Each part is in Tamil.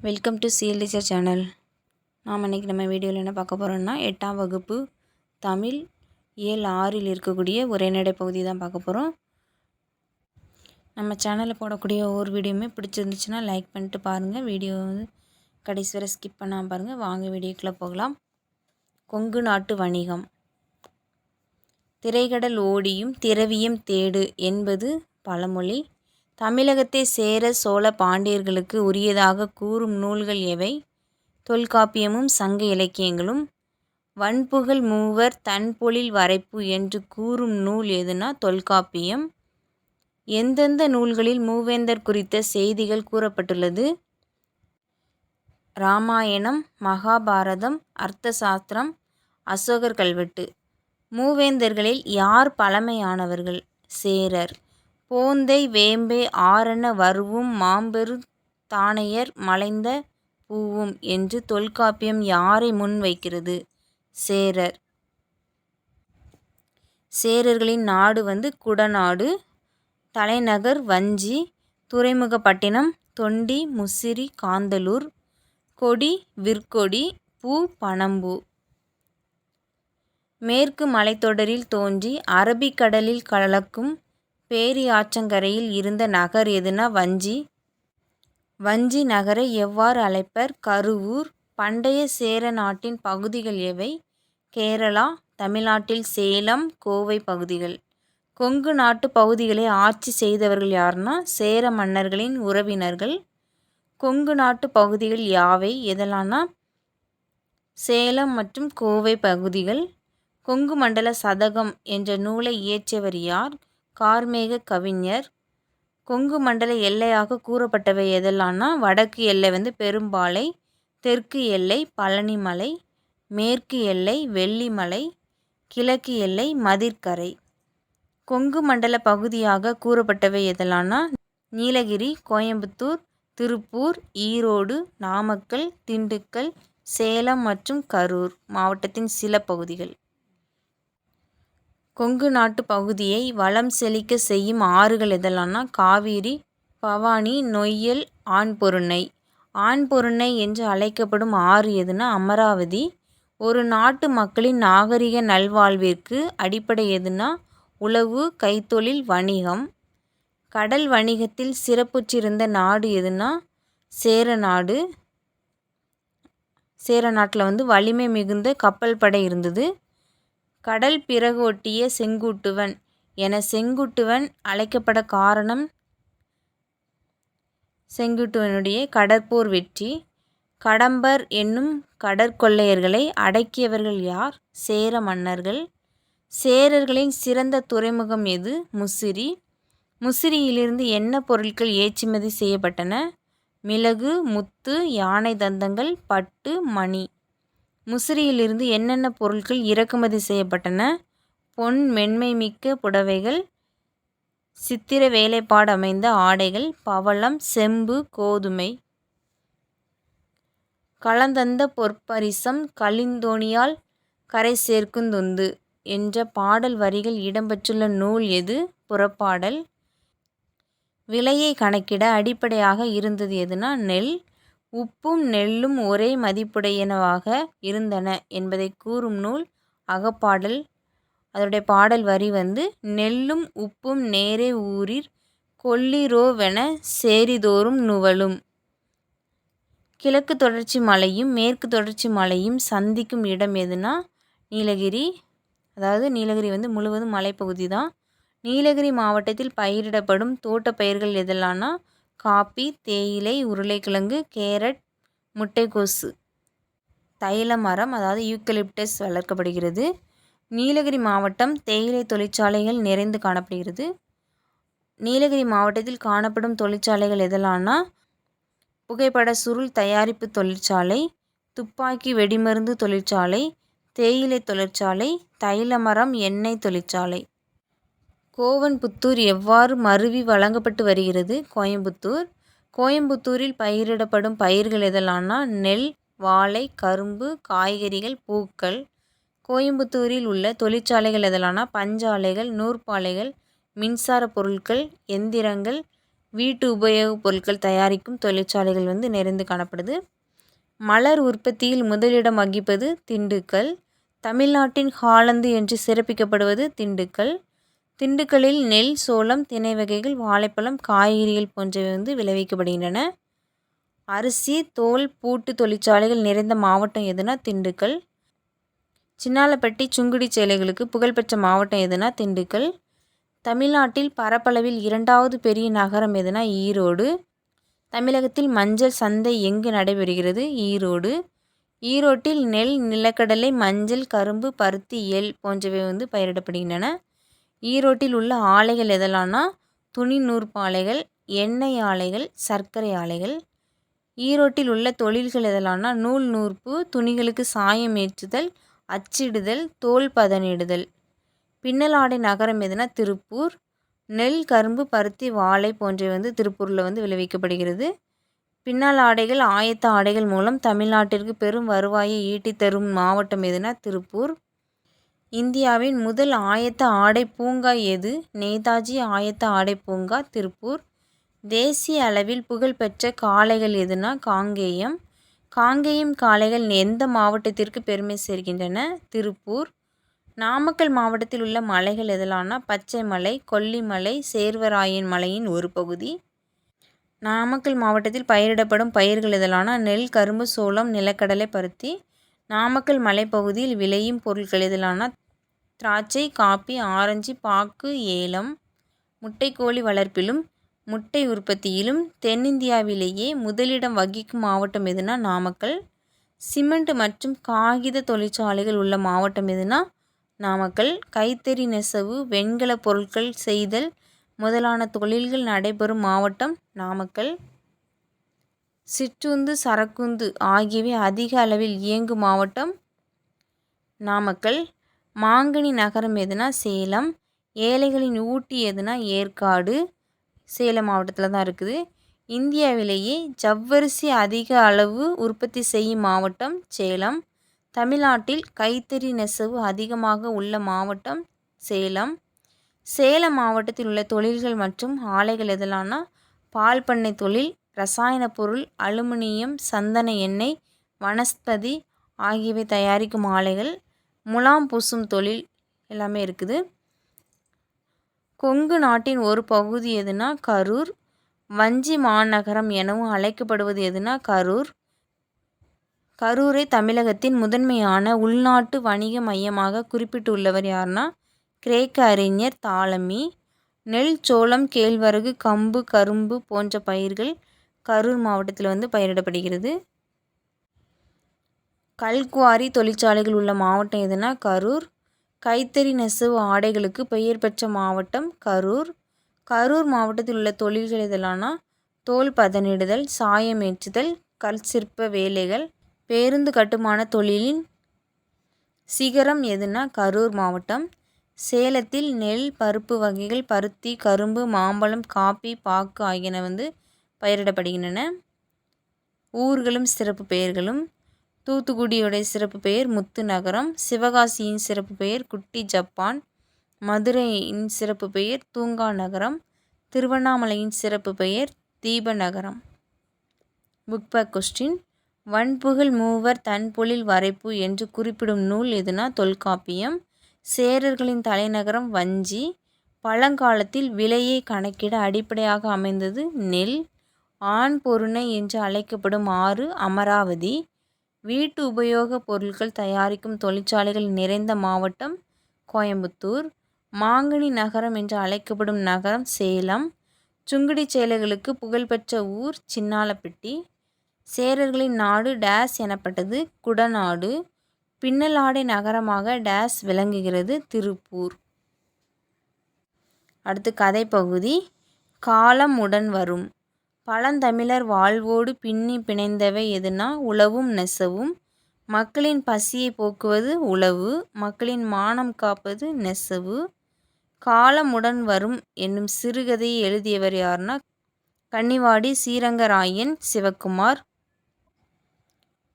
Welcome to CL teacher channel நாம் இன்றைக்கி நம்ம வீடியோவில் என்ன பார்க்க போகிறோம்னா எட்டாம் வகுப்பு தமிழ் ஏழு ஆறில் இருக்கக்கூடிய உரைநடை பகுதி தான் பார்க்க போகிறோம் நம்ம சேனலில் போடக்கூடிய ஒவ்வொரு வீடியோவுமே பிடிச்சிருந்துச்சுன்னா லைக் பண்ணிட்டு பாருங்கள் வீடியோ வந்து கடைசி வரை ஸ்கிப் பண்ணாமல் பாருங்கள் வாங்க வீடியோக்குள்ளே போகலாம். கொங்கு நாட்டு வணிகம். திரைக்கடல் ஓடியும் திரவியம் தேடு என்பது பழமொழி. தமிழகத்தை சேர சோழ பாண்டியர்களுக்கு உரியதாக கூறும் நூல்கள் எவை? தொல்காப்பியமும் சங்க இலக்கியங்களும். வன்புகழ் மூவர் தன்பொழில் வரைப்பு என்று கூறும் நூல் எதுனா தொல்காப்பியம். எந்தெந்த நூல்களில் மூவேந்தர் குறித்த செய்திகள் கூறப்பட்டுள்ளது? ராமாயணம் மகாபாரதம் அர்த்த சாஸ்திரம் அசோகர் கல்வெட்டு. மூவேந்தர்களில் யார் பழமையானவர்கள்? சேரர். போந்தை வேம்பே ஆரண வருவும் மாம்பெரு தானையர் மலைந்த பூவும் என்று தொல்காப்பியம் யாரை முன்வைக்கிறது சேரர். சேரர்களின் நாடு வந்து குடநாடு தலைநகர் வஞ்சி துறைமுகப்பட்டினம் தொண்டி முசிறி காந்தலூர் கொடி விற்கொடி பூ பனம்பூ. மேற்கு மலைத்தொடரில் தோன்றி அரபிக்கடலில் கலக்கும் பேரி ஆற்றங்கரையில் இருந்த நகர் எதுனா வஞ்சி? வஞ்சி நகரை எவ்வாறு அழைப்பர்? கருவூர் பண்டைய சேர நாட்டின் பகுதிகள் எவை? கேரளா தமிழ்நாட்டில் சேலம் கோவை பகுதிகள். கொங்கு நாட்டு பகுதிகளை ஆட்சி செய்தவர்கள் யாருன்னா சேர மன்னர்களின் உறவினர்கள். கொங்கு நாட்டு பகுதிகள் யாவை? எதெல்லாம்னா சேலம் மற்றும் கோவை பகுதிகள். கொங்கு மண்டல சதகம் என்ற நூலை இயற்றியவர் யார்? கார்மேக கவிஞர். கொங்கு மண்டல எல்லையாக கூறப்பட்டவை எதெல்லாம்னா வடக்கு எல்லை வந்து பெரும்பாலை தெற்கு எல்லை பழனிமலை மேற்கு எல்லை வெள்ளிமலை கிழக்கு எல்லை மதிர்கரை கொங்கு மண்டல பகுதியாக கூறப்பட்டவை எதெல்லாம்னா நீலகிரி கோயம்புத்தூர் திருப்பூர் ஈரோடு நாமக்கல் திண்டுக்கல் சேலம் மற்றும் கரூர் மாவட்டத்தின் சில பகுதிகள். கொங்கு நாட்டு பகுதியை வளம் செழிக்க செய்யும் ஆறுகள் எதெல்லாம்னா காவிரி பவானி நொய்யல் ஆண்பொருணை ஆண்பொருணை என்று அழைக்கப்படும் ஆறு எதுனா அமராவதி. ஒரு நாட்டு மக்களின் நாகரிக நல்வாழ்விற்கு அடிப்படை எதுனா உழவு கைத்தொழில் வணிகம். கடல் வணிகத்தில் சிறப்புற்றிருந்த நாடு எதுனா சேர நாடு. சேர நாட்டில் வந்து வலிமை மிகுந்த கப்பல் படை இருந்தது. கடல் பிறகு ஒட்டிய செங்குட்டுவன் என செங்குட்டுவன் அழைக்கப்பட காரணம் செங்குட்டுவனுடைய கடற்போர் வெற்றி. கடம்பர் என்னும் கடற்கொள்ளையர்களை அடக்கியவர்கள் யார்? சேர மன்னர்கள். சேரர்களின் சிறந்த துறைமுகம் எது? முசிறி. முசிறியிலிருந்து என்ன பொருட்கள் ஏற்றுமதி செய்யப்பட்டன? மிளகு முத்து யானை தந்தங்கள் பட்டு மணி. முசிறியிலிருந்து என்னென்ன பொருட்கள் இறக்குமதி செய்யப்பட்டன? பொன் மென்மை மிக்க புடவைகள் சித்திர வேலைப்பாடு அமைந்த ஆடைகள் பவளம் செம்பு கோதுமை. கலந்தந்த பொற்பரிசம் கலிந்தோணியால் கரை சேர்க்குந்தொந்து என்ற பாடல் வரிகள் இடம்பெற்றுள்ள நூல் எது? புறப்பாடல். விலையை கணக்கிட அடிப்படையாக இருந்தது எதுனா நெல். உப்பும் நெல்லும் ஒரே மதிப்புடையனவாக இருந்தன என்பதை கூறும் நூல் அகப்பாடல். அதனுடைய பாடல் வரி வந்து நெல்லும் உப்பும் நேரே ஊரிற் கொல்லிரோவென சேரிதோறும் நுவலும். கிழக்கு தொடர்ச்சி மலையும் மேற்கு தொடர்ச்சி மலையும் சந்திக்கும் இடம் எதுனா நீலகிரி. அதாவது நீலகிரி வந்து முழுவதும் மலைப்பகுதி தான். நீலகிரி மாவட்டத்தில் பயிரிடப்படும் தோட்டப்பயிர்கள் எதெல்லாம்னா காப்பி தேயிலை உருளைக்கிழங்கு கேரட் முட்டைக்கோசு. தைல மரம் அதாவது யூக்கலிப்டஸ் வளர்க்கப்படுகிறது. நீலகிரி மாவட்டம் தேயிலை தொழிற்சாலைகள் நிறைந்து காணப்படுகிறது. நீலகிரி மாவட்டத்தில் காணப்படும் தொழிற்சாலைகள் எதெல்லாம்னா புகைப்பட சுருள் தயாரிப்பு தொழிற்சாலை துப்பாக்கி வெடிமருந்து தொழிற்சாலை தேயிலை தொழிற்சாலை தைல மரம் எண்ணெய் தொழிற்சாலை. கோவன்புத்தூர் எவ்வாறு மருவி வழங்கப்பட்டு வருகிறது? கோயம்புத்தூர். கோயம்புத்தூரில் பயிரிடப்படும் பயிர்கள் எதெல்லாம்னா நெல் வாழை கரும்பு காய்கறிகள் பூக்கள். கோயம்புத்தூரில் உள்ள தொழிற்சாலைகள் எதெல்லாம்னா பஞ்சாலைகள் நூற்பாலைகள் மின்சார பொருட்கள் எந்திரங்கள் வீட்டு உபயோகப் பொருட்கள் தயாரிக்கும் தொழிற்சாலைகள் வந்து நிறைந்து காணப்படுது. மலர் உற்பத்தியில் முதலிடம் வகிப்பது திண்டுக்கல். தமிழ்நாட்டின் ஹாலந்து என்று சிறப்பிக்கப்படுவது திண்டுக்கல். திண்டுக்கல்லில் நெல் சோளம் திணை வகைகள் வாழைப்பழம் காய்கறிகள் போன்றவை வந்து விளைவிக்கப்படுகின்றன. அரிசி தோல் பூட்டு தொழிற்சாலைகள் நிறைந்த மாவட்டம் எதுனா திண்டுக்கல். சின்னாலப்பட்டி சுங்குடி சேலைகளுக்கு புகழ்பெற்ற மாவட்டம் எதுனா திண்டுக்கல். தமிழ்நாட்டில் பரப்பளவில் இரண்டாவது பெரிய நகரம் எதுனா ஈரோடு. தமிழகத்தில் மஞ்சள் சந்தை எங்கு நடைபெறுகிறது? ஈரோடு. ஈரோட்டில் நெல் நிலக்கடலை மஞ்சள் கரும்பு பருத்தி எல் போன்றவை வந்து பயிரிடப்படுகின்றன. ஈரோட்டில் உள்ள ஆலைகள் எதெல்லாம்னா துணி நூற்பாலைகள் எண்ணெய் ஆலைகள் சர்க்கரை ஆலைகள். ஈரோட்டில் உள்ள தொழில்கள் எதெல்லாம்னா நூல் நூற்பு துணிகளுக்கு சாயம் ஏற்றுதல் அச்சிடுதல் தோல் பதனிடுதல். பின்னலாடை நகரம் எதுனா? திருப்பூர். நெல் கரும்பு பருத்தி வாழை போன்றவை வந்து திருப்பூரில் வந்து விளைவிக்கப்படுகிறது. பின்னல் ஆடைகள் ஆயத்த ஆடைகள் மூலம் தமிழ்நாட்டிற்கு பெரும் வருவாயை ஈட்டி தரும் மாவட்டம் எதுனா? திருப்பூர். இந்தியாவின் முதல் ஆயத்த ஆடை பூங்கா எது? நேதாஜி ஆயத்த ஆடை பூங்கா திருப்பூர். தேசிய அளவில் புகழ்பெற்ற காளைகள் எதுனா காங்கேயம். காங்கேயம் காளைகள் எந்த மாவட்டத்திற்கு பெருமை சேர்க்கின்றன திருப்பூர். நாமக்கல் மாவட்டத்தில் உள்ள மலைகள் எதெல்லாம்னா பச்சை மலை கொல்லிமலை சேர்வராயன் மலையின் ஒரு பகுதி. நாமக்கல் மாவட்டத்தில் பயிரிடப்படும் பயிர்கள் எதெல்லாம்னா நெல் கரும்பு சோளம் நிலக்கடலை பருத்தி நாமக்கல் மலைப்பகுதியில் விளையும் பொருட்கள் எதிலான திராட்சை காப்பி ஆரஞ்சு பாக்கு ஏலம் முட்டைக்கோழி வளர்ப்பிலும் முட்டை உற்பத்தியிலும் தென்னிந்தியாவிலேயே முதலிடம் வகிக்கும் மாவட்டம் எதுனா நாமக்கல். சிமெண்ட் மற்றும் காகித தொழிற்சாலைகள் உள்ள மாவட்டம் எதுனா நாமக்கல். கைத்தறி நெசவு வெண்கல பொருட்கள் செய்தல் முதலான தொழில்கள் நடைபெறும் மாவட்டம் நாமக்கல். சிற்றுந்து சரக்குந்து ஆகியவை அதிக அளவில் இயங்கும் மாவட்டம் நாமக்கல். மாங்கனி நகரம் எதுனா சேலம். ஏழைகளின் ஊட்டி எதுனா ஏற்காடு சேலம் மாவட்டத்தில் தான் இருக்குது. இந்தியாவிலேயே ஜவ்வரிசி அதிக அளவு உற்பத்தி செய்யும் மாவட்டம் சேலம். தமிழ்நாட்டில் கைத்தறி நெசவு அதிகமாக உள்ள மாவட்டம் சேலம். சேலம் மாவட்டத்தில் உள்ள தொழில்கள் மற்றும் ஆலைகள் எதெல்லாம்னா பால் பண்ணை தொழில் ரசாயன பொருள் அலுமினியம் சந்தன எண்ணெய் வனஸ்பதி ஆகியவை தயாரிக்கும் ஆலைகள் முலாம் பூசும் தொழில் எல்லாமே இருக்குது. கொங்கு நாட்டின் ஒரு பகுதி எதுனா கரூர் வஞ்சி மாநகரம் எனவும் அழைக்கப்படுவது எதுனா கரூர். கரூரை தமிழகத்தின் முதன்மையான உள்நாட்டு வணிக மையமாக குறிப்பிட்டுள்ளவர் யார்னா கிரேக்க அறிஞர் தாளமி. நெல் சோளம் கேழ்வரகு கம்பு கரும்பு போன்ற பயிர்கள் கரூர் மாவட்டத்தில் வந்து பயிரிடப்படுகிறது. கல்குவாரி தொழிற்சாலைகள் உள்ள மாவட்டம் எதுனா கரூர். கைத்தறி நெசவு ஆடைகளுக்கு பெயர் பெற்ற மாவட்டம் கரூர். கரூர் மாவட்டத்தில் உள்ள தொழில்கள் எதெல்லாம்னா தோல் பதனிடுதல் சாயம் ஏற்றுதல் கல் சிற்ப வேலைகள் பேருந்து கட்டுமான தொழிலின் சிகரம் எதுனா கரூர் மாவட்டம். சேலத்தில் நெல் பருப்பு வகைகள் பருத்தி கரும்பு மாம்பழம் காப்பி பாக்கு ஆகியன வந்து பயிரிடப்படுகின்றன. ஊர்களும் சிறப்பு பெயர்களும் தூத்துக்குடியுடைய சிறப்பு பெயர் முத்து நகரம் சிவகாசியின் சிறப்பு பெயர் குட்டி ஜப்பான் மதுரையின் சிறப்பு பெயர் தூங்கா நகரம் திருவண்ணாமலையின் சிறப்பு பெயர் தீப நகரம். புக் பேக் கொஸ்டின் வன்புகழ் மூவர் தன்பொழில் வரைப்பு என்று குறிப்பிடும் நூல் எதுனா? தொல்காப்பியம். சேரர்களின் தலைநகரம் வஞ்சி. பழங்காலத்தில் விலையை கணக்கிட அடிப்படையாக அமைந்தது நெல். ஆண் பொருணை என்று அழைக்கப்படும் ஆறு அமராவதி. வீட்டு உபயோகப் பொருட்கள் தயாரிக்கும் தொழிற்சாலைகள் நிறைந்த மாவட்டம் கோயம்புத்தூர். மாங்கனி நகரம் என்று அழைக்கப்படும் நகரம் சேலம். சுங்குடி சேலைகளுக்கு புகழ்பெற்ற ஊர் சின்னாலப்பட்டி. சேரர்களின் நாடு டேஸ் எனப்பட்டது குடநாடு. பின்னலாடை நகரமாக டேஸ் விளங்குகிறது திருப்பூர். அடுத்து கதை பகுதி காலம் உடன் வரும். பழந்தமிழர் வாழ்வோடு பின்னி பிணைந்தவை எதுனா? உழவும் நெசவும். மக்களின் பசியை போக்குவது உழவு. மக்களின் மானம் காப்பது நெசவு. காலமுடன் வரும் என்னும் சிறுகதையை எழுதியவர் யார்னா? கன்னிவாடி ஸ்ரீரங்கராயன் சிவக்குமார்.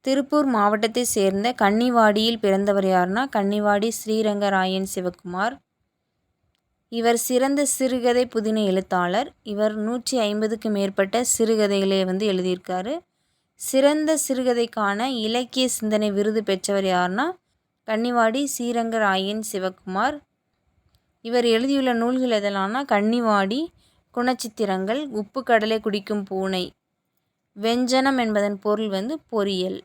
திருப்பூர் மாவட்டத்தை சேர்ந்த கன்னிவாடியில் பிறந்தவர் யார்னா? கன்னிவாடி ஸ்ரீரங்கராயன் சிவக்குமார். இவர் சிறந்த சிறுகதை புதின எழுத்தாளர். இவர் நூற்றி ஐம்பதுக்கு மேற்பட்ட சிறுகதைகளை வந்து எழுதியிருக்காரு. சிறந்த சிறுகதைக்கான இலக்கிய சிந்தனை விருது பெற்றவர் யாருன்னா கன்னிவாடி ஸ்ரீரங்கராயன் சிவகுமார். இவர் எழுதியுள்ள நூல்கள் எதெல்லாம்னா கன்னிவாடி குணச்சித்திரங்கள் உப்பு கடலை குடிக்கும் பூனை வெஞ்சனம் என்பதன் பொருள் வந்து பொரியல்